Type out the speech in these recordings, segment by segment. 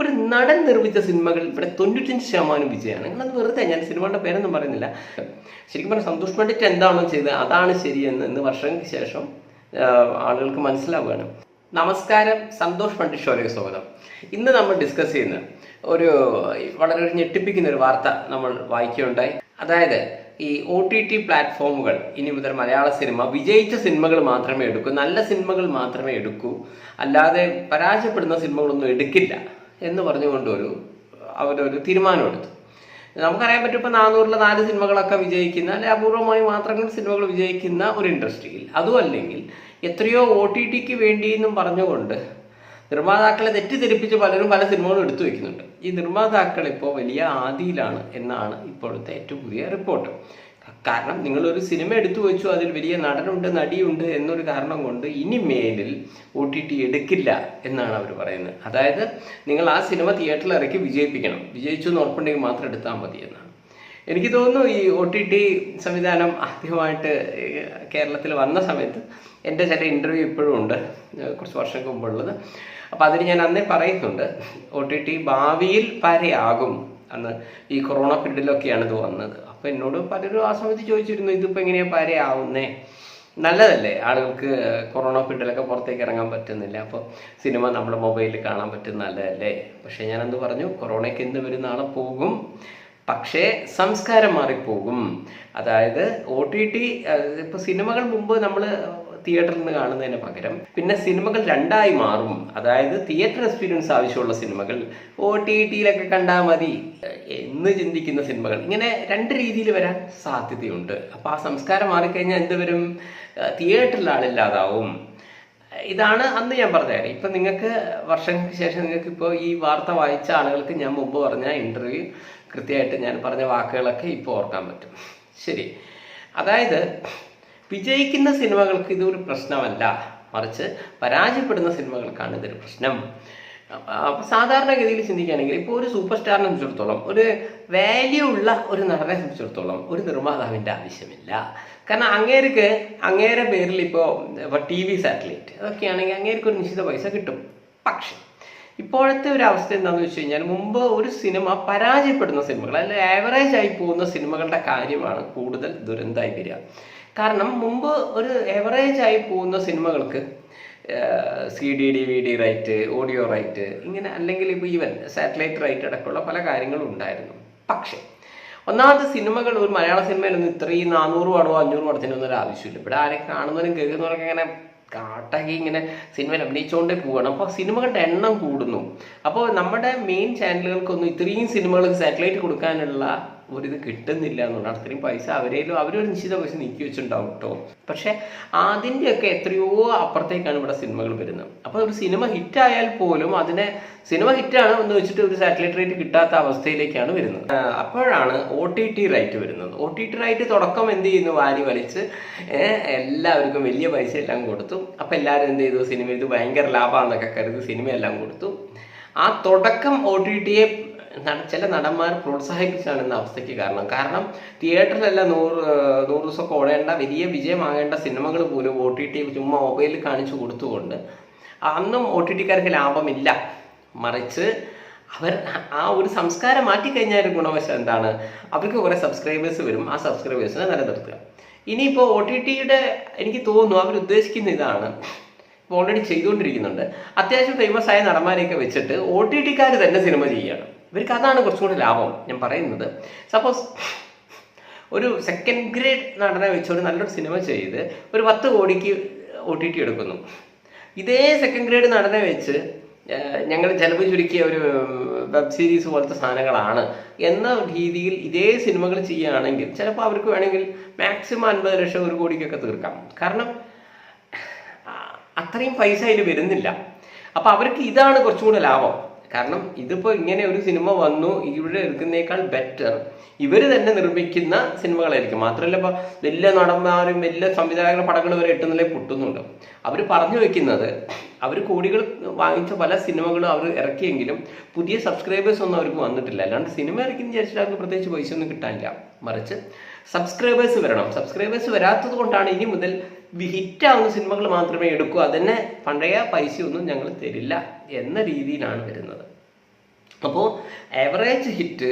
ഒരു നടൻ നിർമ്മിച്ച സിനിമകൾ ഇവിടെ തൊണ്ണൂറ്റഞ്ച് ശതമാനം വിജയമാണ്. അത് വെറുതെ ഞാൻ സിനിമയുടെ പേരൊന്നും പറയുന്നില്ല. ശരിക്കും പറഞ്ഞാൽ സന്തോഷ് പണ്ഡിറ്റ് എന്താണോ ചെയ്തത് അതാണ് ശരിയെന്ന് ഇന്ന് വർഷങ്ങൾക്ക് ശേഷം ആളുകൾക്ക് മനസ്സിലാവുകയാണ്. നമസ്കാരം സന്തോഷ് പണ്ഡിറ്റ് ഷോയിലേക്ക് സ്വാഗതം. ഇന്ന് നമ്മൾ ഡിസ്കസ് ചെയ്യുന്ന ഒരു വളരെ ഞെട്ടിപ്പിക്കുന്ന ഒരു വാർത്ത നമ്മൾ വായിക്കുകയുണ്ടായി. അതായത് ഈ ഒ ടി ടി പ്ലാറ്റ്ഫോമുകൾ ഇനി മുതൽ മലയാള സിനിമ വിജയിച്ച സിനിമകൾ മാത്രമേ എടുക്കൂ നല്ല സിനിമകൾ മാത്രമേ എടുക്കൂ. അല്ലാതെ പരാജയപ്പെടുന്ന സിനിമകളൊന്നും എടുക്കില്ല. എന്ന് പറഞ്ഞുകൊണ്ട് ഒരു അവരൊരു തീരുമാനമെടുത്തു. നമുക്കറിയാൻ പറ്റും ഇപ്പോൾ നാനൂറിലെ നാല് സിനിമകളൊക്കെ വിജയിക്കുന്ന അല്ലെ അപൂർവമായി മാത്രങ്ങൾ സിനിമകൾ വിജയിക്കുന്ന ഒരു ഇൻഡസ്ട്രിയിൽ. അതും അല്ലെങ്കിൽ എത്രയോ ഒ ടി ടിക്ക് വേണ്ടി എന്നും പറഞ്ഞുകൊണ്ട് നിർമ്മാതാക്കളെ തെറ്റിദ്ധരിപ്പിച്ച് പലരും പല സിനിമകളും എടുത്തു വെക്കുന്നുണ്ട്. ഈ നിർമ്മാതാക്കൾ ഇപ്പോൾ വലിയ ആദിയിലാണ് എന്നാണ് ഇപ്പോഴത്തെ ഏറ്റവും പുതിയ റിപ്പോർട്ട്. കാരണം നിങ്ങളൊരു സിനിമ എടുത്തു വെച്ചു അതിൽ വലിയ നടനുണ്ട് നടിയുണ്ട് എന്നൊരു കാരണം കൊണ്ട് ഇനി മേലിൽ ഒ ടി ടി എടുക്കില്ല എന്നാണ് അവർ പറയുന്നത്. അതായത് നിങ്ങൾ ആ സിനിമ തിയേറ്ററിൽ ഇറക്കി വിജയിപ്പിക്കണം. വിജയിച്ചു എന്ന് ഉറപ്പുണ്ടെങ്കിൽ മാത്രം എടുത്താൽ മതി എന്നാണ്. എനിക്ക് തോന്നുന്നു ഈ ഒ ടി ടി സംവിധാനം ആദ്യമായിട്ട് കേരളത്തിൽ വന്ന സമയത്ത് എന്റെ ചില ഇന്റർവ്യൂ ഇപ്പോഴും ഉണ്ട്. കുറച്ച് വർഷങ്ങൾക്ക് മുമ്പുള്ളത്. അപ്പോൾ അതിന് ഞാൻ അന്നേ പറയുന്നുണ്ട് ഒ ടി ടി ഭാവിയിൽ പരയാകും അന്ന് ഈ കൊറോണ പീരീഡിലൊക്കെയാണ് ഇത് വന്നത്. അപ്പോൾ എന്നോട് പലരും ആ സമയത്ത് ചോദിച്ചിരുന്നു ഇതിപ്പോൾ എങ്ങനെയാണ് പാരയാവുന്നേ? നല്ലതല്ലേ ആളുകൾക്ക് കൊറോണ പീരീഡിലൊക്കെ പുറത്തേക്ക് ഇറങ്ങാൻ പറ്റുന്നില്ല. അപ്പോൾ സിനിമ നമ്മുടെ മൊബൈലിൽ കാണാൻ പറ്റുന്നത് നല്ലതല്ലേ? പക്ഷേ ഞാനെന്ത് പറഞ്ഞു? കൊറോണയ്ക്ക് എന്ത് വരും നാളെ പോകും. പക്ഷേ സംസ്കാരം മാറിപ്പോകും. അതായത് ഒ ടി ടി ഇപ്പോൾ സിനിമകൾ മുമ്പ് നമ്മൾ തിയേറ്ററിൽ നിന്ന് കാണുന്നതിന് പകരം പിന്നെ സിനിമകൾ രണ്ടായി മാറും. അതായത് തിയേറ്റർ എക്സ്പീരിയൻസ് ആവശ്യമുള്ള സിനിമകൾ ഒ ടി ടിയിലൊക്കെ കണ്ടാൽ മതി എന്ന് ചിന്തിക്കുന്ന സിനിമകൾ ഇങ്ങനെ രണ്ട് രീതിയിൽ വരാൻ സാധ്യതയുണ്ട്. അപ്പോൾ ആ സംസ്കാരം മാറിക്കഴിഞ്ഞാൽ എന്തുവരും തിയേറ്ററിൽ ആളില്ലാതാവും. ഇതാണ് അന്ന് ഞാൻ പറഞ്ഞുതരാം ഇപ്പം നിങ്ങൾക്ക് വർഷങ്ങൾക്ക് ശേഷം നിങ്ങൾക്ക് ഇപ്പോൾ ഈ വാർത്ത വായിച്ച ആളുകൾക്ക് ഞാൻ മുമ്പ് പറഞ്ഞ ഇന്റർവ്യൂ കൃത്യമായിട്ട് ഞാൻ പറഞ്ഞ വാക്കുകളൊക്കെ ഇപ്പോൾ ഓർക്കാൻ പറ്റും. ശരി. അതായത് വിജയിക്കുന്ന സിനിമകൾക്ക് ഇതൊരു പ്രശ്നമല്ല. മറിച്ച് പരാജയപ്പെടുന്ന സിനിമകൾക്കാണ് ഇതൊരു പ്രശ്നം. സാധാരണഗതിയിൽ ചിന്തിക്കുകയാണെങ്കിൽ ഇപ്പോൾ ഒരു സൂപ്പർ സ്റ്റാറിനെ സംബന്ധിച്ചിടത്തോളം ഒരു വാല്യൂ ഉള്ള ഒരു നടനെ സംബന്ധിച്ചിടത്തോളം ഒരു നിർമ്മാതാവിന്റെ ആവശ്യമില്ല. കാരണം അങ്ങേർക്ക് അങ്ങേരെ പേരിൽ ഇപ്പോൾ ഇപ്പോൾ ടി വി സാറ്റലൈറ്റ് അതൊക്കെയാണെങ്കിൽ അങ്ങേർക്ക് ഒരു നിശ്ചിത പൈസ കിട്ടും. പക്ഷേ ഇപ്പോഴത്തെ ഒരു അവസ്ഥ എന്താണെന്ന് വെച്ച് കഴിഞ്ഞാൽ മുമ്പ് ഒരു സിനിമ പരാജയപ്പെടുന്ന സിനിമകൾ അല്ലെങ്കിൽ ആവറേജ് ആയി പോകുന്ന സിനിമകളുടെ കാര്യമാണ് കൂടുതൽ ദുരന്തമായി വരിക. കാരണം മുമ്പ് ഒരു എവറേജ് ആയി പോകുന്ന സിനിമകൾക്ക് C D D V D right audio right ഇങ്ങനെ അല്ലെങ്കിൽ ഇപ്പോൾ ഈവൻ സാറ്റലൈറ്റ് റൈറ്റ് അടക്കമുള്ള പല കാര്യങ്ങളും ഉണ്ടായിരുന്നു. പക്ഷേ ഒന്നാമത്തെ സിനിമകൾ ഒരു മലയാള സിനിമയിലൊന്നും ഇത്രയും നാനൂറ് പടമോ അഞ്ഞൂറ് പടത്തിനൊന്നും ഒരു ആവശ്യമില്ല. ഇവിടെ ആരെ കാണുന്നവരും കേൾക്കുന്നവരൊക്കെ ഇങ്ങനെ കാട്ടാക്കി ഇങ്ങനെ സിനിമയിൽ അഭിനയിച്ചുകൊണ്ടേ പോവുകയാണ് അപ്പോൾ സിനിമകളുടെ എണ്ണം കൂടുന്നു. അപ്പോൾ നമ്മുടെ മെയിൻ ചാനലുകൾക്കൊന്നും ഇത്രയും സിനിമകൾക്ക് സാറ്റലൈറ്റ് കൊടുക്കാനുള്ള ഒരിത് കിട്ടുന്നില്ല എന്നുള്ളതാണ്. അത്രയും പൈസ അവരേലും അവരൊരു നിശ്ചിത പൈസ നീക്കി വെച്ചിട്ടുണ്ടാവും കേട്ടോ പക്ഷെ അതിന്റെയൊക്കെ എത്രയോ അപ്പുറത്തേക്കാണ് ഇവിടെ സിനിമകൾ വരുന്നത്. അപ്പോൾ ഒരു സിനിമ ഹിറ്റായാൽ പോലും അതിനെ സിനിമ ഹിറ്റാണ് എന്ന് വെച്ചിട്ട് ഒരു സാറ്റലൈറ്റ് റേറ്റ് കിട്ടാത്ത അവസ്ഥയിലേക്കാണ് വരുന്നത്. അപ്പോഴാണ് ഒ ടി ടി റൈറ്റ് വരുന്നത്. ഒ ടി ടി റൈറ്റ് തുടക്കം എന്ത് ചെയ്യുന്നു? വാരി വലിച്ച് എല്ലാവർക്കും വലിയ പൈസ എല്ലാം കൊടുത്തു. അപ്പോൾ എല്ലാവരും എന്ത് ചെയ്തു? സിനിമ ഇത് ഭയങ്കര ലാഭമാണെന്നൊക്കെ കരുതി സിനിമയെല്ലാം കൊടുത്തു. ആ തുടക്കം ഒ ടി ടിയെ ചില നടന്മാർ പ്രോത്സാഹിപ്പിച്ചാണ് ഇന്ന് അവസ്ഥയ്ക്ക് കാരണം. കാരണം തിയേറ്ററിലെല്ലാം നൂറ് നൂറ് ദിവസമൊക്കെ ഓടേണ്ട വലിയ വിജയമാകേണ്ട സിനിമകൾ പോലും ഒ ടി ടി ചുമ്മാ മൊബൈലിൽ കാണിച്ചു കൊടുത്തുകൊണ്ട് അന്നും ഒ ടി ടിക്കാർക്ക് ലാഭമില്ല. മറിച്ച് അവർ ആ ഒരു സംസ്കാരം മാറ്റിക്കഴിഞ്ഞാൽ കഴിഞ്ഞാൽ ഗുണവശം എന്താണ്? അവർക്ക് കുറേ സബ്സ്ക്രൈബേഴ്സ് വരും. ആ സബ്സ്ക്രൈബേഴ്സിനെ നിലനിർത്തുക. ഇനിയിപ്പോൾ ഒ ടി ടിയുടെ എനിക്ക് തോന്നുന്നു അവർ ഉദ്ദേശിക്കുന്ന ഇതാണ്. ഓൾറെഡി ചെയ്തുകൊണ്ടിരിക്കുന്നുണ്ട്. അത്യാവശ്യം ഫേമസ് ആയ നടന്മാരെയൊക്കെ വെച്ചിട്ട് ഒ ടി ടിക്കാർ തന്നെ സിനിമ ചെയ്യുകയാണ്. ഇവർക്ക് അതാണ് കുറച്ചും കൂടി ലാഭം. ഞാൻ പറയുന്നത് സപ്പോസ് ഒരു സെക്കൻഡ് ഗ്രേഡ് നടനെ വെച്ചൊരു നല്ലൊരു സിനിമ ചെയ്ത് ഒരു പത്ത് കോടിക്ക് ഒ ടി ടി എടുക്കുന്നു. ഇതേ സെക്കൻഡ് ഗ്രേഡ് നടനെ വെച്ച് ഞങ്ങൾ ചെലവ് ചുരുക്കിയ ഒരു വെബ് സീരീസ് പോലത്തെ സാധനങ്ങളാണ് എന്ന രീതിയിൽ ഇതേ സിനിമകൾ ചെയ്യുകയാണെങ്കിൽ ചിലപ്പോൾ അവർക്ക് വേണമെങ്കിൽ മാക്സിമം അൻപത് ലക്ഷം ഒരു കോടിക്കൊക്കെ തീർക്കാം. കാരണം അത്രയും പൈസ അതിൽ വരുന്നില്ല. അപ്പോൾ അവർക്ക് ഇതാണ് കുറച്ചും കൂടെ ലാഭം. കാരണം ഇതിപ്പോ ഇങ്ങനെ ഒരു സിനിമ വന്നു ഇവിടെ എടുക്കുന്നേക്കാൾ ബെറ്റർ ഇവർ തന്നെ നിർമ്മിക്കുന്ന സിനിമകളായിരിക്കും. മാത്രമല്ല ഇപ്പോൾ വലിയ നടന്മാരും വലിയ സംവിധായകരുടെ പടങ്ങൾ വരെ എട്ടുന്നില്ലേ പൊട്ടുന്നുണ്ട്. അവർ പറഞ്ഞു വെക്കുന്നത് അവർ കോടികൾ വാങ്ങിച്ച പല സിനിമകളും അവർ ഇറക്കിയെങ്കിലും പുതിയ സബ്സ്ക്രൈബേഴ്സ് ഒന്നും അവർക്ക് വന്നിട്ടില്ല. അല്ലാണ്ട് സിനിമ ഇറക്കിയെന്ന് വിചാരിച്ചിട്ട് അവർക്ക് പ്രത്യേകിച്ച് പൈസ ഒന്നും കിട്ടാനില്ല. മറിച്ച് സബ്സ്ക്രൈബേഴ്സ് വരണം. സബ്സ്ക്രൈബേഴ്സ് വരാത്തത് കൊണ്ടാണ് ഇനി മുതൽ ഹിറ്റാവുന്ന സിനിമകൾ മാത്രമേ എടുക്കൂ. അതന്നെ പഴയ പൈസയൊന്നും ഞങ്ങൾ തരില്ല എന്ന രീതിയിലാണ് വരുന്നത്. അപ്പോൾ ആവറേജ് ഹിറ്റ്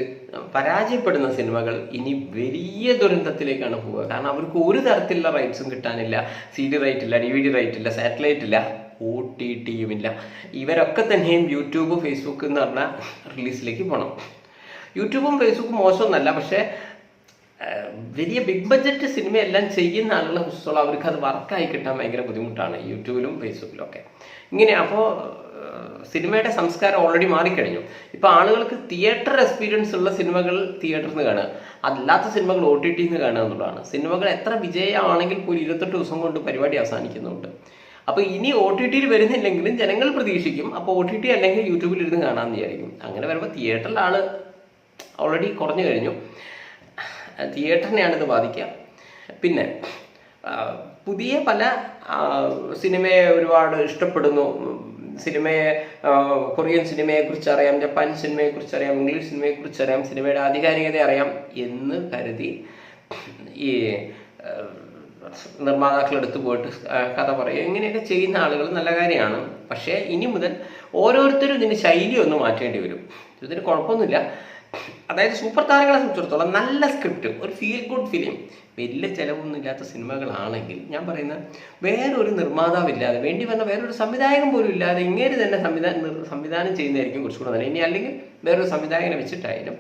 പരാജയപ്പെടുന്ന സിനിമകൾ ഇനി വലിയ ദുരന്തത്തിലേക്കാണ് പോവുക. കാരണം അവർക്ക് ഒരു തരത്തിലുള്ള റൈറ്റ്സും കിട്ടാനില്ല. സി ഡി റൈറ്റ് ഇല്ല ഡി വി ഡി റൈറ്റ് ഇല്ല സാറ്റലൈറ്റ് ഇല്ല ഒ ടി ടിയും ഇല്ല. ഇവരൊക്കെ തന്നെയും യൂട്യൂബ് ഫേസ്ബുക്ക് എന്ന് പറഞ്ഞ റിലീസിലേക്ക് പോകണം യൂട്യൂബും ഫേസ്ബുക്കും മോശമൊന്നല്ല പക്ഷേ വലിയ ബിഗ് ബഡ്ജറ്റ് സിനിമയെല്ലാം ചെയ്യുന്ന ആളുകളെ സംബന്ധിച്ചോളം അവർക്ക് അത് വർക്കായി കിട്ടാൻ ഭയങ്കര ബുദ്ധിമുട്ടാണ് യൂട്യൂബിലും ഫേസ്ബുക്കിലും ഒക്കെ. ഇങ്ങനെ അപ്പോൾ സിനിമയുടെ സംസ്കാരം ഓൾറെഡി മാറിക്കഴിഞ്ഞു. ഇപ്പോൾ ആളുകൾക്ക് തിയേറ്റർ എക്സ്പീരിയൻസ് ഉള്ള സിനിമകൾ തിയേറ്ററിൽ നിന്ന് കാണുക അല്ലാത്ത സിനിമകൾ ഒ ടി ടിയിൽ നിന്ന് കാണുക എന്നുള്ളതാണ്. സിനിമകൾ എത്ര വിജയമാണെങ്കിൽ പോലും ഇരുപത്തെട്ട് ദിവസം കൊണ്ട് പരിപാടി അവസാനിക്കുന്നുണ്ട്. അപ്പോൾ ഇനി ഒ ടി ടിയിൽ വരുന്നില്ലെങ്കിലും ജനങ്ങൾ പ്രതീക്ഷിക്കും അപ്പോൾ ഒ ടി ടി അല്ലെങ്കിൽ യൂട്യൂബിൽ ഇരുന്ന് കാണാമെന്ന് വിചാരിക്കും. അങ്ങനെ വരുമ്പോൾ തിയേറ്ററിൽ ആൾ ഓൾറെഡി കുറഞ്ഞു കഴിഞ്ഞു. തിയേറ്ററിനെയാണ് ഇത് ബാധിക്കുക പിന്നെ പുതിയ പല സിനിമയെ ഒരുപാട് ഇഷ്ടപ്പെടുന്നു. സിനിമയെ കൊറിയൻ സിനിമയെ കുറിച്ച് അറിയാം ജപ്പാൻ സിനിമയെ കുറിച്ച് അറിയാം ഇംഗ്ലീഷ് സിനിമയെ കുറിച്ച് അറിയാം സിനിമയുടെ ആധികാരികത അറിയാം എന്ന് കരുതി ഈ നിർമ്മാതാക്കൾ എടുത്തു പോയിട്ട് കഥ പറയുക. ഇങ്ങനെയൊക്കെ ചെയ്യുന്ന ആളുകൾ നല്ല കാര്യമാണ്. പക്ഷേ ഇനി മുതൽ ഓരോരുത്തരും ഇതിന്റെ ശൈലി ഒന്ന് മാറ്റേണ്ടി വരും. ഇതിന് കുഴപ്പമൊന്നുമില്ല. അതായത് സൂപ്പർ താരങ്ങളെ സംബന്ധിച്ചിടത്തോളം നല്ല സ്ക്രിപ്റ്റ് ഒരു ഫീൽ ഗുഡ് ഫിലിം വലിയ ചിലവൊന്നും ഇല്ലാത്ത സിനിമകളാണെങ്കിൽ ഞാൻ പറയുന്ന വേറൊരു നിർമ്മാതാവില്ലാതെ വേണ്ടി വന്ന വേറൊരു സംവിധായകൻ പോലും ഇല്ലാതെ ഇങ്ങനെ തന്നെ സംവിധാനം സംവിധാനം ചെയ്യുന്നതായിരിക്കും കുറച്ചുകൂടെ നല്ലത്. ഇനി അല്ലെങ്കിൽ വേറൊരു സംവിധായകനെ വെച്ചിട്ടായാലും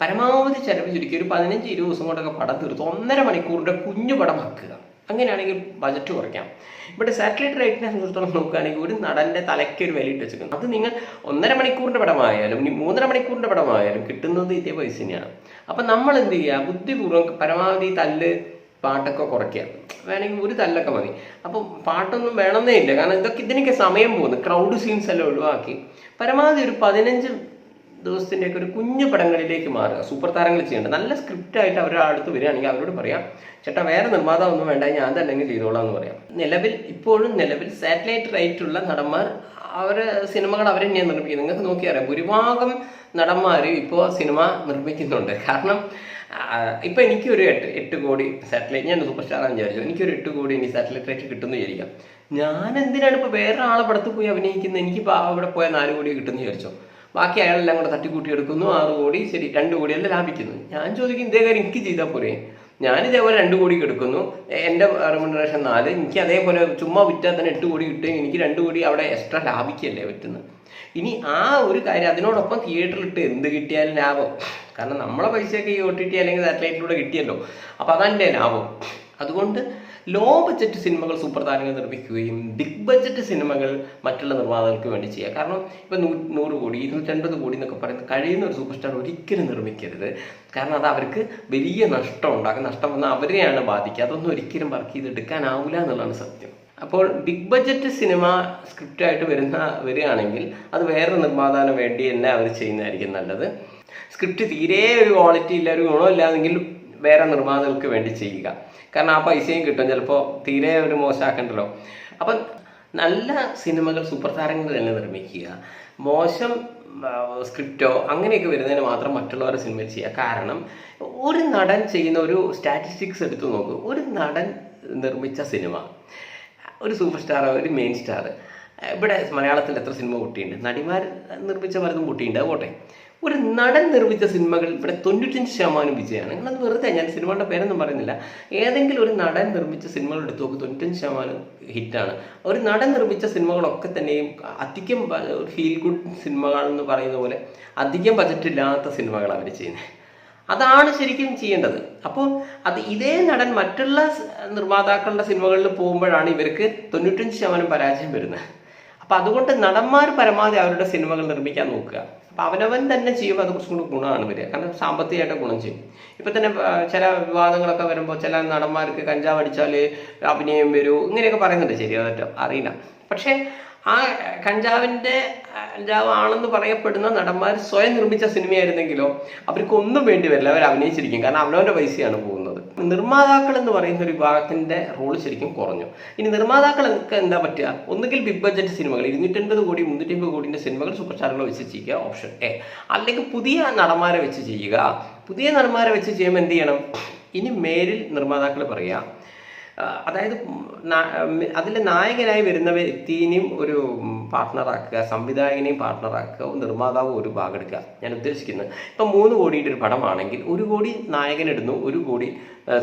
പരമാവധി ചിലവ് ചുരുക്കി ഒരു പതിനഞ്ച് ഇരുപത് ദിവസം കൊണ്ടൊക്കെ പടം തീർത്ത് ഒന്നര മണിക്കൂറിന്റെ കുഞ്ഞു പടമാക്കുക അങ്ങനെയാണെങ്കിൽ ബജറ്റ് കുറയ്ക്കാം. ഇവിടെ സാറ്റലൈറ്റ് റൈറ്റിനെ സംബന്ധിച്ചിടത്തോളം നോക്കുകയാണെങ്കിൽ ഒരു നടന്റെ തലയ്ക്ക് ഒരു വിലയിട്ട് വെച്ചിരിക്കുന്നു. അത് നിങ്ങൾ ഒന്നര മണിക്കൂറിന്റെ പടമായാലും ഇനി മൂന്നര മണിക്കൂറിന്റെ പടമായാലും കിട്ടുന്നത് ഇതേ പൈസ തന്നെയാണ്. അപ്പം നമ്മൾ എന്ത് ചെയ്യുക? ബുദ്ധിപൂർവം പരമാവധി തല്ല് പാട്ടൊക്കെ കുറയ്ക്കുക. വേണമെങ്കിൽ ഒരു തല്ലൊക്കെ മതി. അപ്പോൾ പാട്ടൊന്നും വേണമെന്നേ ഇല്ല. കാരണം ഇതൊക്കെ ഇതിനൊക്കെ സമയം പോകുന്നു. ക്രൗഡ് സീൻസ് എല്ലാം ഒഴിവാക്കി. പരമാവധി ഒരു പതിനഞ്ച് ദിവസത്തിന്റെയൊക്കെ ഒരു കുഞ്ഞു പടങ്ങളിലേക്ക് മാറുക. സൂപ്പർ താരങ്ങൾ ചെയ്യേണ്ട. നല്ല സ്ക്രിപ്റ്റ് ആയിട്ട് അവരുടെ അടുത്ത് വരികയാണെങ്കിൽ അവരോട് പറയാം ചേട്ടാ വേറെ നിർമ്മാതാവൊന്നും വേണ്ട ഞാൻ തന്നെ ചെയ്തോളാം എന്ന് പറയാം. നിലവിൽ ഇപ്പോഴും നിലവിൽ സാറ്റലൈറ്റ് റൈറ്റ് ഉള്ള നടന്മാർ അവരെ സിനിമകൾ അവർ തന്നെയാണ് നിർമ്മിക്കുന്നത്. നിങ്ങൾക്ക് നോക്കിയറിയാം ഭൂരിഭാഗം നടന്മാർ ഇപ്പോൾ സിനിമ നിർമ്മിക്കുന്നുണ്ട്. കാരണം ഇപ്പം എനിക്കൊരു എട്ട് എട്ട് കോടി സാറ്റലൈറ്റ് ഞാൻ സൂപ്പർ സ്റ്റാർ ആണെന്ന് വിചാരിച്ചു. എനിക്കൊരു എട്ട് കോടി ഇനി സാറ്റലൈറ്റ് റേറ്റ് കിട്ടുമെന്ന് വിചാരിക്കാം. ഞാൻ എന്തിനാണ് ഇപ്പോൾ വേറെ പടത്ത് പോയി അഭിനയിക്കുന്നത്? എനിക്കിപ്പോൾ അവിടെ പോയാൽ നാല് കോടി കിട്ടുമെന്ന് വിചാരിച്ചോ. ബാക്കി അയാളെല്ലാം കൂടെ തട്ടിക്കൂട്ടി എടുക്കുന്നു ആറ് കോടി ശരി രണ്ട് കോടിയല്ല ലാഭിക്കുന്നു. ഞാൻ ചോദിക്കും ഇതേ കാര്യം എനിക്ക് ചെയ്താൽ പോരെ? ഞാൻ ഇതേപോലെ രണ്ട് കോടി എടുക്കുന്നു എന്റെ റെമുനറേഷൻ നാല് എനിക്ക് അതേപോലെ ചുമ്മാ വിറ്റാൽ തന്നെ എട്ട് കോടി കിട്ടും എനിക്ക് രണ്ട് കോടി അവിടെ എക്സ്ട്രാ ലാഭിക്കല്ലേ പറ്റുന്നത്. ഇനി ആ ഒരു കാര്യം അതിനോടൊപ്പം തിയേറ്ററിലിട്ട് എന്ത് കിട്ടിയാലും ലാഭം. കാരണം നമ്മളെ പൈസയൊക്കെ ഈ ഒ ടി ടി അല്ലെങ്കിൽ സാറ്റലൈറ്റിലൂടെ കിട്ടിയല്ലോ. അപ്പോൾ അതല്ലേ ലാഭം. അതുകൊണ്ട് ലോ ബഡ്ജറ്റ് സിനിമകൾ സൂപ്പർ താരങ്ങൾ നിർമ്മിക്കുകയും ബിഗ് ബഡ്ജറ്റ് സിനിമകൾ മറ്റുള്ള നിർമ്മാതാക്കൾക്ക് വേണ്ടി ചെയ്യുക കാരണം ഇപ്പം നൂ നൂറ് കോടി ഇരുന്നൂറ്റൻപത് കോടി എന്നൊക്കെ പറയുന്ന കഴിയുന്ന ഒരു സൂപ്പർ സ്റ്റാർ ഒരിക്കലും നിർമ്മിക്കരുത്. കാരണം അത് അവർക്ക് വലിയ നഷ്ടം ഉണ്ടാക്കും. നഷ്ടം വന്നാൽ അവരെയാണ് ബാധിക്കുക. അതൊന്നും ഒരിക്കലും വർക്ക് ചെയ്തെടുക്കാനാവില്ല എന്നുള്ളതാണ് സത്യം. അപ്പോൾ ബിഗ് ബഡ്ജറ്റ് സിനിമ സ്ക്രിപ്റ്റായിട്ട് വരുന്ന വരികയാണെങ്കിൽ അത് വേറെ നിർമ്മാതാവിന് വേണ്ടി തന്നെ അവർ ചെയ്യുന്നതായിരിക്കും നല്ലത്. സ്ക്രിപ്റ്റ് തീരെ ഒരു ക്വാളിറ്റി ഇല്ല ഒരു ഗുണമില്ലാതെങ്കിൽ വേറെ നിർമ്മാതാക്കൾക്ക് വേണ്ടി ചെയ്യുക. കാരണം ആ പൈസയും കിട്ടും. ചിലപ്പോൾ തീരെ ഒരു മോശമാക്കണ്ടല്ലോ. അപ്പം നല്ല സിനിമകൾ സൂപ്പർ താരങ്ങൾ തന്നെ നിർമ്മിക്കുക. മോശം സ്ക്രിപ്റ്റോ അങ്ങനെയൊക്കെ വരുന്നതിന് മാത്രം മറ്റുള്ളവരുടെ സിനിമയിൽ ചെയ്യുക. കാരണം ഒരു നടൻ ചെയ്യുന്ന ഒരു സ്റ്റാറ്റിസ്റ്റിക്സ് എടുത്തു നോക്കൂ. ഒരു നടൻ നിർമ്മിച്ച സിനിമ. ഒരു സൂപ്പർ സ്റ്റാർ ഒരു മെയിൻ സ്റ്റാർ. ഇവിടെ മലയാളത്തിൽ എത്ര സിനിമ പൊട്ടിയിട്ടുണ്ട്? നടിമാർ നിർമ്മിച്ച പലതും പൊട്ടിയിട്ടുണ്ട്. പോട്ടെ. ഒരു നടൻ നിർമ്മിച്ച സിനിമകൾ ഇവിടെ തൊണ്ണൂറ്റഞ്ച് ശതമാനം വിജയമാണ്. നിങ്ങളത് വെറുതെ ഞാൻ സിനിമകളുടെ പേരൊന്നും പറയുന്നില്ല. ഏതെങ്കിലും ഒരു നടൻ നിർമ്മിച്ച സിനിമകൾ എടുത്തു നോക്ക് തൊണ്ണൂറ്റഞ്ച് ശതമാനം ഹിറ്റാണ്. ഒരു നടൻ നിർമ്മിച്ച സിനിമകളൊക്കെ തന്നെയും അധികം ഫീൽ ഗുഡ് സിനിമകൾ എന്ന് പറയുന്ന പോലെ അധികം ബജറ്റ് ഇല്ലാത്ത സിനിമകളാണ് അവർ ചെയ്യുന്നത് അതാണ് ശരിക്കും ചെയ്യേണ്ടത്. അപ്പോൾ അത് ഇതേ നടൻ മറ്റുള്ള നിർമ്മാതാക്കളുടെ സിനിമകളിൽ പോകുമ്പോഴാണ് ഇവർക്ക് തൊണ്ണൂറ്റഞ്ച് ശതമാനം പരാജയം വരുന്നത്. അപ്പം അതുകൊണ്ട് നടന്മാർ പരമാവധി അവരുടെ സിനിമകൾ നിർമ്മിക്കാൻ നോക്കുക. അപ്പം അവനവൻ തന്നെ ചെയ്യുമ്പോൾ അത് കുറച്ചും കൂടി ഗുണമാണ് വരിക. കാരണം സാമ്പത്തികമായിട്ട് ഗുണം ചെയ്യും. ഇപ്പം തന്നെ ചില വിവാദങ്ങളൊക്കെ വരുമ്പോൾ ചില നടന്മാർക്ക് കഞ്ചാവ് അടിച്ചാൽ അഭിനയം വരൂ ഇങ്ങനെയൊക്കെ പറയുന്നുണ്ട് തെറ്റോ അറിയില്ല. പക്ഷേ ആ കഞ്ചാവിന്റെ കഞ്ചാവ് ആണെന്ന് പറയപ്പെടുന്ന നടന്മാർ സ്വയം നിർമ്മിച്ച സിനിമയായിരുന്നെങ്കിലോ അവർക്കൊന്നും വേണ്ടി വരില്ല. അവർ അഭിനയിച്ചിരിക്കും കാരണം അവനവന്റെ പൈസയാണ് പോകുന്നത് നിർമ്മാതാക്കൾ എന്ന് പറയുന്ന ഒരു വിഭാഗത്തിന്റെ റോൾ ശരിക്കും കുറഞ്ഞു. ഇനി നിർമ്മാതാക്കൾക്ക് എന്താ പറ്റുക? ഒന്നുകിൽ ബിഗ് ബഡ്ജറ്റ് സിനിമകൾ ഇരുന്നൂറ്റൻപത് കോടി മുന്നൂറ്റമ്പത് കോടിന്റെ സിനിമകൾ സൂപ്പർ സ്റ്റാറുകൾ വെച്ച് ചെയ്യുക ഓപ്ഷൻ എ അല്ലെങ്കിൽ പുതിയ നടന്മാരെ വെച്ച് ചെയ്യുക. പുതിയ നടന്മാരെ വെച്ച് ചെയ്യുമ്പോൾ എന്ത് ചെയ്യണം? ഇനി മേലിൽ നിർമ്മാതാക്കൾ പറയുക അതായത് അതിൽ നായകനായി വരുന്ന വ്യക്തിനെയും ഒരു പാർട്ട്ണറാക്കുക സംവിധായകനെയും പാർട്ട്ണറാക്കുക നിർമ്മാതാവ് ഒരു ഭാഗം എടുക്കുക ഞാൻ ഉദ്ദേശിക്കുന്നത് ഇപ്പം മൂന്ന് കോടിയുടെ ഒരു പടമാണെങ്കിൽ ഒരു കോടി നായകൻ ഇടുന്നു ഒരു കോടി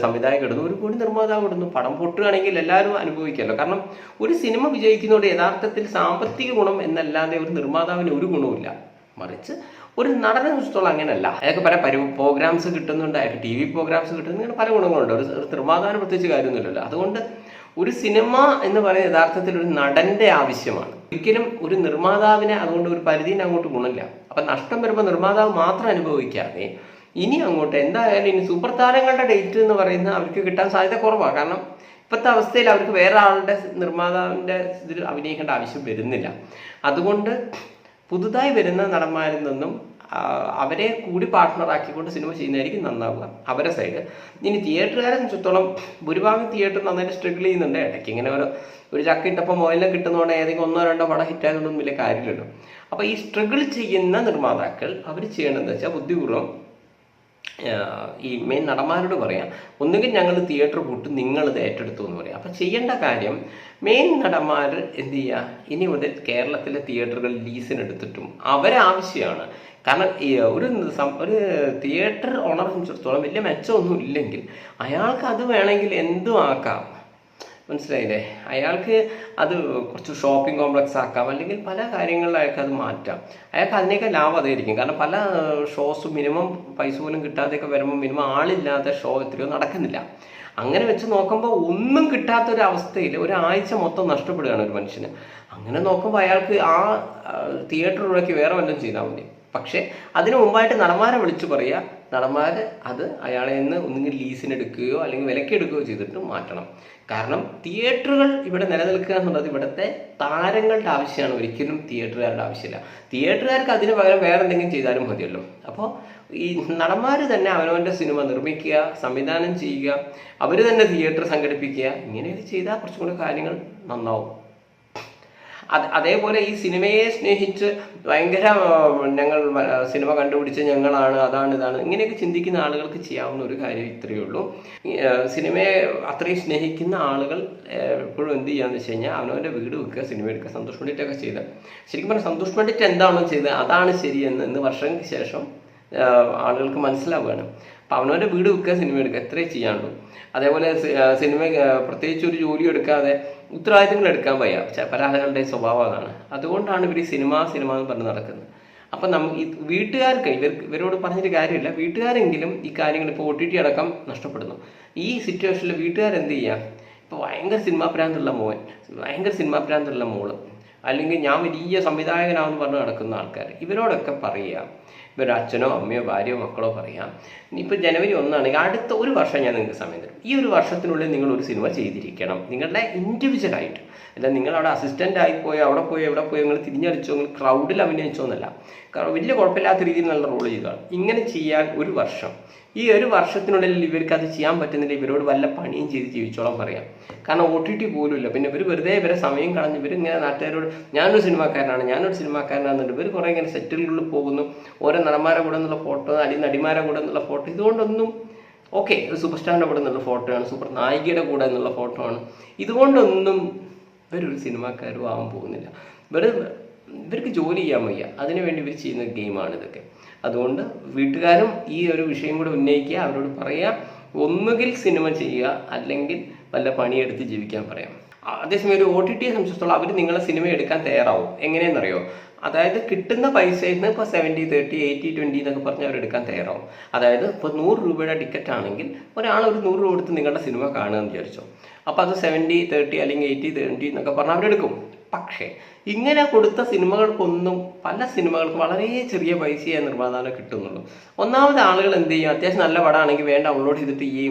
സംവിധായകൻ ഇടുന്നു ഒരു കോടി നിർമ്മാതാവ് ഇടുന്നു. പടം പൊട്ടുകയാണെങ്കിൽ എല്ലാവരും അനുഭവിക്കുമല്ലോ. കാരണം ഒരു സിനിമ വിജയിക്കുന്നതുകൊണ്ട് യഥാർത്ഥത്തിൽ സാമ്പത്തിക ഗുണം എന്നല്ലാതെ ഒരു നിർമ്മാതാവിന് ഒരു ഗുണവുമില്ല. മറിച്ച് ഒരു നടനെ സംബന്ധിച്ചിടത്തോളം അങ്ങനെയല്ല. അയാൾക്ക് പല പരി പ്രോഗ്രാംസ് കിട്ടുന്നുണ്ട്. അയാൾക്ക് ടി വി പ്രോഗ്രാംസ് കിട്ടുന്നുണ്ട്. ഇങ്ങനെ പല ഗുണങ്ങളുണ്ട്. ഒരു നിർമ്മാതാവിന് പ്രത്യേകിച്ച് കാര്യമൊന്നുമില്ലല്ലോ. അതുകൊണ്ട് ഒരു സിനിമ എന്ന് പറയുന്നത് യഥാർത്ഥത്തിൽ ഒരു നടന്റെ ആവശ്യമാണ്. ഒരിക്കലും ഒരു നിർമ്മാതാവിനെ അതുകൊണ്ട് ഒരു പരിധിയിൽ അങ്ങോട്ട് ഗുണമില്ല അപ്പൊ നഷ്ടം വരുമ്പോൾ നിർമ്മാതാവ് മാത്രം അനുഭവിക്കാതെ ഇനി അങ്ങോട്ട് എന്തായാലും ഇനി സൂപ്പർ താരങ്ങളുടെ ഡേറ്റ് എന്ന് പറയുന്നത് അവർക്ക് കിട്ടാൻ സാധ്യത കുറവാണ് കാരണം ഇപ്പോഴത്തെ അവസ്ഥയിൽ അവർക്ക് വേറെ ആളുടെ നിർമ്മാതാവിന്റെ ഇതിൽ അഭിനയിക്കേണ്ട ആവശ്യം വരുന്നില്ല. അതുകൊണ്ട് പുതുതായി വരുന്ന നടന്മാരിൽ നിന്നും അവരെ കൂടി പാർട്ട്ണറാക്കിക്കൊണ്ട് സിനിമ ചെയ്യുന്നതായിരിക്കും നന്നാവുക. അവരെ സൈഡ് ഇനി തിയേറ്ററുകാരെ സംബന്ധിച്ചിടത്തോളം ഭൂരിഭാഗം തിയേറ്റർ നന്നായിട്ട് സ്ട്രഗിൾ ചെയ്യുന്നുണ്ട്. ഇടയ്ക്ക് ഇങ്ങനെ ഒരു ഒരു ചക്ക ഇട്ടപ്പോൾ മോയിലും കിട്ടുന്നതുകൊണ്ട് ഏതെങ്കിലും ഒന്നോ രണ്ടോ പടം ഹിറ്റാകുന്നൊന്നും വലിയ കാര്യമില്ലല്ലോ. അപ്പോൾ ഈ സ്ട്രഗിൾ ചെയ്യുന്ന നിർമ്മാതാക്കൾ അവർ ചെയ്യണമെന്ന് വെച്ചാൽ ബുദ്ധിപൂർവം ഈ മെയിൻ നടന്മാരോട് പറയാം. ഒന്നുകിൽ ഞങ്ങൾ തിയേറ്റർ പൂട്ടും നിങ്ങളിത് ഏറ്റെടുത്തു എന്ന് പറയാം. അപ്പം ചെയ്യേണ്ട കാര്യം മെയിൻ നടന്മാർ എന്ത് ചെയ്യുക ഇനി മുതൽ കേരളത്തിലെ തിയേറ്ററുകൾ ലീസിനെടുത്തിട്ടും അവരെ ആവശ്യമാണ് കാരണം ഒരു ഒരു തിയേറ്റർ ഓണറെ സംബന്ധിച്ചിടത്തോളം വലിയ മെച്ചമൊന്നും ഇല്ലെങ്കിൽ അയാൾക്ക് അത് വേണമെങ്കിൽ എന്തും ആക്കാം. മനസ്സിലായില്ലേ? അയാൾക്ക് അത് കുറച്ച് ഷോപ്പിംഗ് കോംപ്ലക്സ് ആക്കാം അല്ലെങ്കിൽ പല കാര്യങ്ങളിലും അയാൾക്ക് അത് മാറ്റാം. അയാൾക്ക് അതിനേക്കാൾ ലാഭം അതായിരിക്കും. കാരണം പല ഷോസ് മിനിമം പൈസ പോലും കിട്ടാതെയൊക്കെ വരുമ്പോൾ മിനിമം ആളില്ലാത്ത ഷോ എത്രയോ നടക്കുന്നില്ല. അങ്ങനെ വെച്ച് നോക്കുമ്പോൾ ഒന്നും കിട്ടാത്തൊരവസ്ഥയിൽ ഒരാഴ്ച മൊത്തം നഷ്ടപ്പെടുകയാണ് ഒരു മനുഷ്യന്. അങ്ങനെ നോക്കുമ്പോൾ അയാൾക്ക് ആ തിയേറ്റർ ഒഴിവാക്കി വേറെ വല്ലതും ചെയ്താൽ മതി. പക്ഷേ അതിനു മുമ്പായിട്ട് നടന്മാരെ വിളിച്ചു പറയുക. നടന്മാർ അത് അയാളെ നിന്ന് ഒന്നുകിൽ ലീസിനെടുക്കുകയോ അല്ലെങ്കിൽ വിലക്കെടുക്കുകയോ ചെയ്തിട്ട് മാറ്റണം. കാരണം തിയേറ്ററുകൾ ഇവിടെ നിലനിൽക്കുക എന്നുള്ളത് ഇവിടുത്തെ താരങ്ങളുടെ ആവശ്യമാണ്. ഒരിക്കലും തിയേറ്ററുകാരുടെ ആവശ്യമില്ല. തിയേറ്ററുകാർക്ക് അതിന് പകരം വേറെ എന്തെങ്കിലും ചെയ്താലും മതിയല്ലോ. അപ്പോൾ ഈ നടന്മാർ തന്നെ അവനവന്റെ സിനിമ നിർമ്മിക്കുക സംവിധാനം ചെയ്യുക അവർ തന്നെ തിയേറ്റർ സംഘടിപ്പിക്കുക ഇങ്ങനെയൊക്കെ ചെയ്താൽ കുറച്ചും കൂടി കാര്യങ്ങൾ നന്നാവും. അത് അതേപോലെ ഈ സിനിമയെ സ്നേഹിച്ച് ഭയങ്കര ഞങ്ങൾ സിനിമ കണ്ടുപിടിച്ച് ഞങ്ങളാണ് അതാണ് ഇതാണ് ഇങ്ങനെയൊക്കെ ചിന്തിക്കുന്ന ആളുകൾക്ക് ചെയ്യാവുന്ന ഒരു കാര്യം ഇത്രയേ ഉള്ളൂ. സിനിമയെ അത്രയും സ്നേഹിക്കുന്ന ആളുകൾ എപ്പോഴും എന്ത് ചെയ്യാന്ന് വെച്ച് കഴിഞ്ഞാൽ അവനവന്റെ വീട് വെക്കുക സിനിമ എടുക്കുക സന്തോഷ് പണ്ഡിറ്റൊക്കെ ചെയ്ത്. ശരിക്കും പറഞ്ഞാൽ സന്തോഷ് പണ്ഡിറ്റ് എന്താണോ ചെയ്തത് അതാണ് ശരിയെന്ന് ഇന്ന് വർഷങ്ങൾക്ക് ശേഷം ആളുകൾക്ക് മനസ്സിലാവുകയാണ്. അപ്പം അവനവന്റെ വീട് വെക്കുക സിനിമ എടുക്കുക എത്രയേ ചെയ്യാനുള്ളൂ. അതേപോലെ സിനിമ പ്രത്യേകിച്ച് ഒരു ജോലി എടുക്കാതെ ഉത്തരവാദിത്തങ്ങൾ എടുക്കാൻ വയ്യ. പല ആളുകളുടെ സ്വഭാവം അതാണ്. അതുകൊണ്ടാണ് ഇവർ സിനിമ സിനിമ എന്ന് പറഞ്ഞ് നടക്കുന്നത്. അപ്പം നമ്മൾ ഈ വീട്ടുകാർക്ക് ഇവർ ഇവരോട് പറഞ്ഞിട്ട് കാര്യമില്ല. വീട്ടുകാരെങ്കിലും ഈ കാര്യങ്ങൾ ഇപ്പോൾ ഒ ടി ടി അടക്കം നഷ്ടപ്പെടുന്നു. ഈ സിറ്റുവേഷനിൽ വീട്ടുകാരെന്ത് ചെയ്യുക ഇപ്പോൾ ഭയങ്കര സിനിമാ പ്രാന്തുള്ള മോൻ ഭയങ്കര സിനിമാ പ്രാന്തുള്ള മോൾ അല്ലെങ്കിൽ ഞാൻ വലിയ സംവിധായകനാണെന്ന് പറഞ്ഞ് നടക്കുന്ന ആൾക്കാർ ഇവരോടൊക്കെ പറയുക. ഇവരുടെ അച്ഛനോ അമ്മയോ ഭാര്യയോ മക്കളോ പറയാം. ഇപ്പോൾ ജനുവരി ഒന്നാണെങ്കിൽ അടുത്ത ഒരു വർഷം ഞാൻ നിങ്ങൾക്ക് സമയം തരും. ഈ ഒരു വർഷത്തിനുള്ളിൽ നിങ്ങൾ ഒരു സിനിമ ചെയ്തിരിക്കണം. നിങ്ങളുടെ ഇൻഡിവിജ്വലായിട്ട് അല്ല നിങ്ങൾ അവിടെ അസിസ്റ്റന്റ് ആയിപ്പോയോ പോയി അവിടെ പോയോ എവിടെ പോയോ നിങ്ങൾ തിരിഞ്ഞടിച്ചോ നിങ്ങൾ ക്രൗഡിൽ അഭിനയിച്ചോ എന്നല്ല. കാരണം വലിയ കുഴപ്പമില്ലാത്ത രീതിയിൽ നല്ല റോൾ ചെയ്യുക. ഇങ്ങനെ ചെയ്യാൻ ഒരു വർഷം. ഈ ഒരു വർഷത്തിനുള്ളിൽ ഇവർക്ക് അത് ചെയ്യാൻ പറ്റുന്നില്ല. ഇവരോട് വല്ല പണിയും ചെയ്ത് ജീവിച്ചോളാം പറയാം. കാരണം ഒ ടി ടി പോലുമില്ല. പിന്നെ ഇവർ വെറുതെ ഇവരെ സമയം കളഞ്ഞ് ഇവർ ഇങ്ങനെ നാട്ടുകാരോട് ഞാനൊരു സിനിമാക്കാരനാണ് ഞാനൊരു സിനിമാക്കാരനാണെന്നുണ്ട്. ഇവർ കുറേ ഇങ്ങനെ സെറ്റിലുള്ളിൽ പോകുന്നു. ഓരോ നടന്മാരെ കൂടെ എന്നുള്ള ഫോട്ടോ അടി നടിമാരെ കൂടെ എന്നുള്ള ഫോട്ടോ. ഇതുകൊണ്ടൊന്നും ഓക്കെ ഒരു സൂപ്പർ സ്റ്റാറിന്റെ കൂടെ എന്നുള്ള ഫോട്ടോ ആണ് സൂപ്പർ നായികയുടെ കൂടെ എന്നുള്ള ഫോട്ടോ ആണ്. ഇതുകൊണ്ടൊന്നും ഇവരൊരു സിനിമാക്കാരും ആവാൻ പോകുന്നില്ല. ഇവർ ഇവർക്ക് ജോലി ചെയ്യാൻ വയ്യ. അതിനുവേണ്ടി ഇവർ ചെയ്യുന്ന ഗെയിമാണ് ഇതൊക്കെ. അതുകൊണ്ട് വീട്ടുകാരും ഈ ഒരു വിഷയം കൂടെ ഉന്നയിക്കുക അവരോട് പറയുക ഒന്നുകിൽ സിനിമ ചെയ്യുക അല്ലെങ്കിൽ വല്ല പണിയെടുത്ത് ജീവിക്കാൻ പറയാം. അതേസമയം ഒരു ഒ ടി ടിയെ സംബന്ധിച്ചിടത്തോളം അവർ നിങ്ങളെ സിനിമ എടുക്കാൻ തയ്യാറാവും. എങ്ങനെയെന്നറിയോ? അതായത് കിട്ടുന്ന പൈസയിൽ നിന്ന് ഇപ്പോൾ സെവന്റി തേർട്ടി എയ്റ്റി ട്വന്റി എന്നൊക്കെ പറഞ്ഞ് അവരെടുക്കാൻ തയ്യാറാവും. അതായത് ഇപ്പോൾ നൂറ് രൂപയുടെ ടിക്കറ്റ് ആണെങ്കിൽ ഒരാൾ ഒരു നൂറ് രൂപ കൊടുത്ത് നിങ്ങളുടെ സിനിമ കാണുകയെന്ന് വിചാരിച്ചോ. അപ്പോൾ അത് സെവന്റി തേർട്ടി അല്ലെങ്കിൽ എയ്റ്റി തേർട്ടി എന്നൊക്കെ പറഞ്ഞാൽ അവരെടുക്കും. പക്ഷേ ഇങ്ങനെ കൊടുത്ത സിനിമകൾക്കൊന്നും പല സിനിമകൾക്കും വളരെ ചെറിയ പൈസയെ നിർമ്മാതാവിനെ കിട്ടുന്നുള്ളൂ. ഒന്നാമത് ആളുകൾ എന്ത് ചെയ്യും? അത്യാവശ്യം നല്ല പടമാണെങ്കിൽ വേണ്ട ഡൗൺലോഡ് ചെയ്തിട്ട് ഈ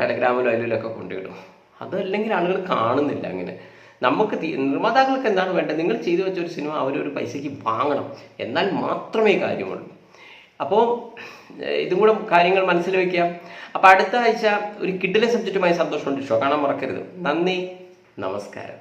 ടെലഗ്രാമിലോ അതിലൊക്കെ കൊണ്ടുവിടും. അതല്ലെങ്കിൽ ആളുകൾ കാണുന്നില്ല അങ്ങനെ. നമുക്ക് നിർമ്മാതാക്കൾക്ക് എന്താണ് വേണ്ടത്? നിങ്ങൾ ചെയ്തു വെച്ച ഒരു സിനിമ അവരൊരു പൈസയ്ക്ക് വാങ്ങണം. എന്നാൽ മാത്രമേ കാര്യമുള്ളൂ. അപ്പോൾ ഇതും കൂടെ കാര്യങ്ങൾ മനസ്സിൽ വയ്ക്കാം അപ്പോൾ അടുത്ത ആഴ്ച ഒരു കിഡിലെ സബ്ജക്റ്റുമായി സന്തോഷമുണ്ട്. ഷോ കാണാൻ മറക്കരുത്. നന്ദി. നമസ്കാരം.